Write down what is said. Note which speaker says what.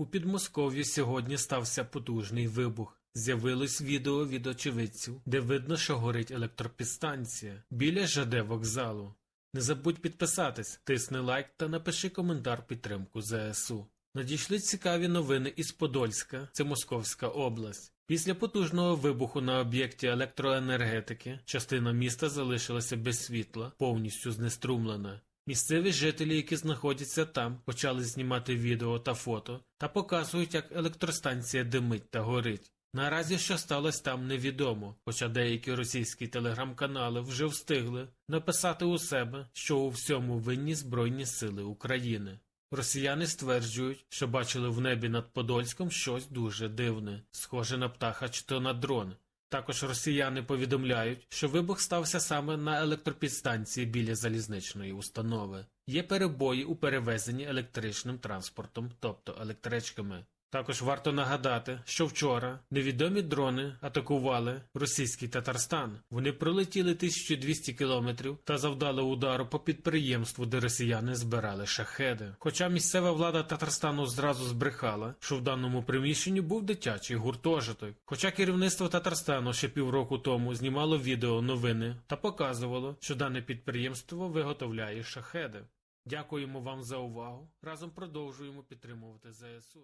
Speaker 1: У Підмосков'ї сьогодні стався потужний вибух. З'явилось відео від очевидців, де видно, що горить електропідстанція біля ЖД вокзалу. Не забудь підписатись, тисни лайк та напиши коментар підтримку ЗСУ. Надійшли цікаві новини із Подольська, це Московська область. Після потужного вибуху на об'єкті електроенергетики частина міста залишилася без світла, повністю знеструмлена. Місцеві жителі, які знаходяться там, почали знімати відео та фото та показують, як електростанція димить та горить. Наразі що сталося там невідомо, хоча деякі російські телеграм-канали вже встигли написати у себе, що у всьому винні Збройні сили України. Росіяни стверджують, що бачили в небі над Подольськом щось дуже дивне, схоже на птаха чи то на дрон. Також росіяни повідомляють, що вибух стався саме на електропідстанції біля залізничної установи. Є перебої у перевезенні електричним транспортом, тобто електричками. Також варто нагадати, що вчора невідомі дрони атакували російський Татарстан. Вони пролетіли 1200 кілометрів та завдали удару по підприємству, де росіяни збирали шахеди. Хоча місцева влада Татарстану зразу збрехала, що в даному приміщенні був дитячий гуртожиток. Хоча керівництво Татарстану ще півроку тому знімало відео новини та показувало, що дане підприємство виготовляє шахеди. Дякуємо вам за увагу. Разом продовжуємо підтримувати ЗСУ.